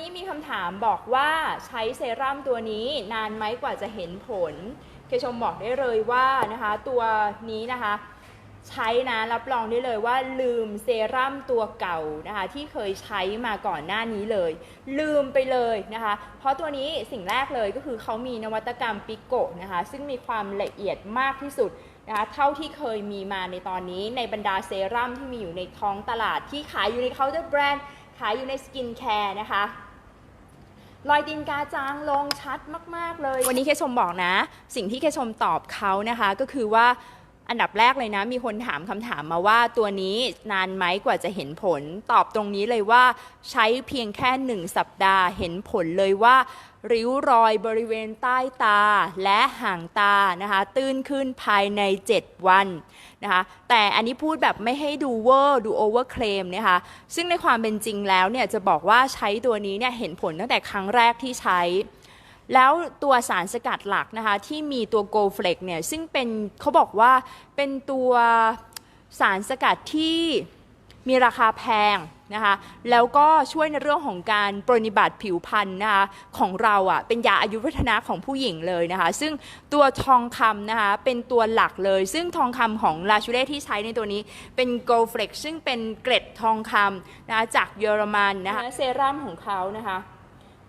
นี้มีคำถามบอกว่าใช้เซรั่มตัวนี้นานไหมกว่าจะเห็นผลเคชมบอกได้เลยว่านะคะตัวนี้นะคะใช้นะรับรองได้เลยว่าลืมเซรั่มตัวเก่านะคะที่เคยใช้มาก่อนหน้านี้เลย ลืมไปเลยนะคะ เพราะตัวนี้สิ่งแรกเลยก็คือเขามีนวัตกรรมปิโกะนะคะซึ่งมีความละเอียดมากที่สุดนะคะเท่าที่เคยมีมาในตอนนี้ในบรรดาเซรั่มที่มีอยู่ในท้องตลาดที่ขายอยู่ในเคาน์เตอร์แบรนด์ขายอยู่ในสกินแคร์นะคะ รอยตีนกาจางลงชัดมาก ๆ เลย วันนี้เคชมบอกนะ สิ่งที่เคชมตอบเขานะคะก็คือว่า อันดับแรกเลยนะ มีคนถามคำถามมาว่าตัวนี้นานไหมกว่าจะเห็นผล ตอบตรงนี้เลยว่าใช้เพียงแค่หนึ่งสัปดาห์เห็นผลเลยว่า ริ้วรอยบริเวณใต้ตาและห่างตานะคะตื้นขึ้นภายใน 7 วันนะคะแต่อันนี้พูดแบบไม่ให้ดูเวอร์ดูโอเวอร์เคลมนะคะซึ่งในความเป็นจริงแล้วเนี่ยจะบอกว่าใช้ตัวนี้เนี่ยเห็นผลตั้งแต่ครั้งแรกที่ใช้ แล้วตัวสารสกัดหลักนะคะที่มีตัวโกลเฟลกเนี่ยซึ่งเป็นเขาบอกว่าเป็นตัวสารสกัดที่มีราคาแพงนะคะแล้วก็ช่วยในเรื่องของการปรนิบัติผิวพรรณนะคะของเราอะ่ะเป็นยาอายุวัฒนะของผู้หญิงเลยนะคะ ซึ่งตัวทองคำนะคะเป็นตัวหลักเลย ซึ่งทองคำของลาชูเล่ที่ใช้ในตัวนี้เป็นโกลเฟลกซึ่งเป็นเกล็ดทองคำนะะจากเยอรมันนะคะเซรั่มของเขานะคะ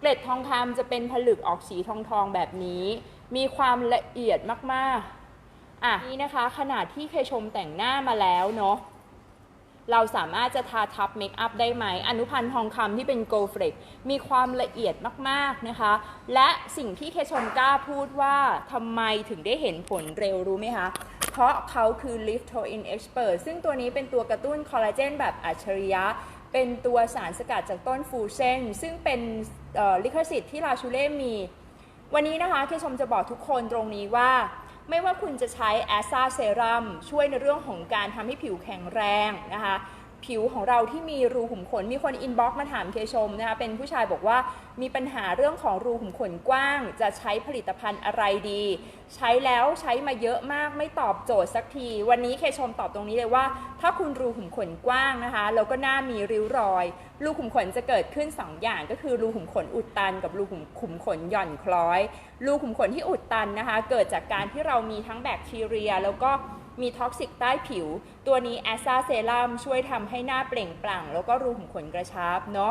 เกล็ดทองคำจะเป็นผลึกออกสีทองทองๆแบบนี้ มีความละเอียดมากๆอะนี่นะคะขนาดที่เคยชมแต่งหน้ามาแล้วเนาะเราสามารถจะทาทับเมคอัพได้ไหม อนุพันธ์ทองคำที่เป็นโกลเฟลกมีความละเอียดมาก ๆ นะคะ และสิ่งที่เคชมกล้าพูดว่าทำไมถึงได้เห็นผลเร็วรู้ไหมคะ เพราะเขาคือ Lift to In Expert ซึ่งตัวนี้เป็นตัวกระตุ้นคอลลาเจนแบบอัจฉริยะ เป็นตัวสารสกัดจากต้นฟูเซนซึ่งเป็นลิขสิทธิ์ที่ลาชูเล่มี วันนี้นะคะเคชมจะบอกทุกคนตรงนี้ว่า ไม่ว่าคุณจะใช้แอสซาเซรัมช่วยในเรื่องของการทำให้ผิวแข็งแรงนะคะ ผิวของเราที่มีรูขุมขน มีคนอินบ็อกซ์มาถามเคชมนะคะเป็นผู้ชายบอกว่ามีปัญหาเรื่องของรูขุมขนกว้าง จะใช้ผลิตภัณฑ์อะไรดี ใช้แล้วใช้มาเยอะมากไม่ตอบโจทย์สักที วันนี้เคชมตอบตรงนี้เลยว่า ถ้าคุณรูขุมขนกว้างนะคะแล้วก็หน้ามีริ้วรอย รูขุมขนจะเกิดขึ้น 2 อย่างก็คือรูขุมขนอุดตัน กับรูขุมขุมขนหย่อนคล้อย รูขุมขนที่อุดตันนะคะ เกิดจากการที่เรามีทั้งแบคทีเรีย แล้วก็ มีท็อกซิกใต้ผิว ตัวนี้แอสซาเซรัมช่วยทำให้หน้าเปล่งปลั่ง แล้วก็รูขุมขนกระชับเนาะ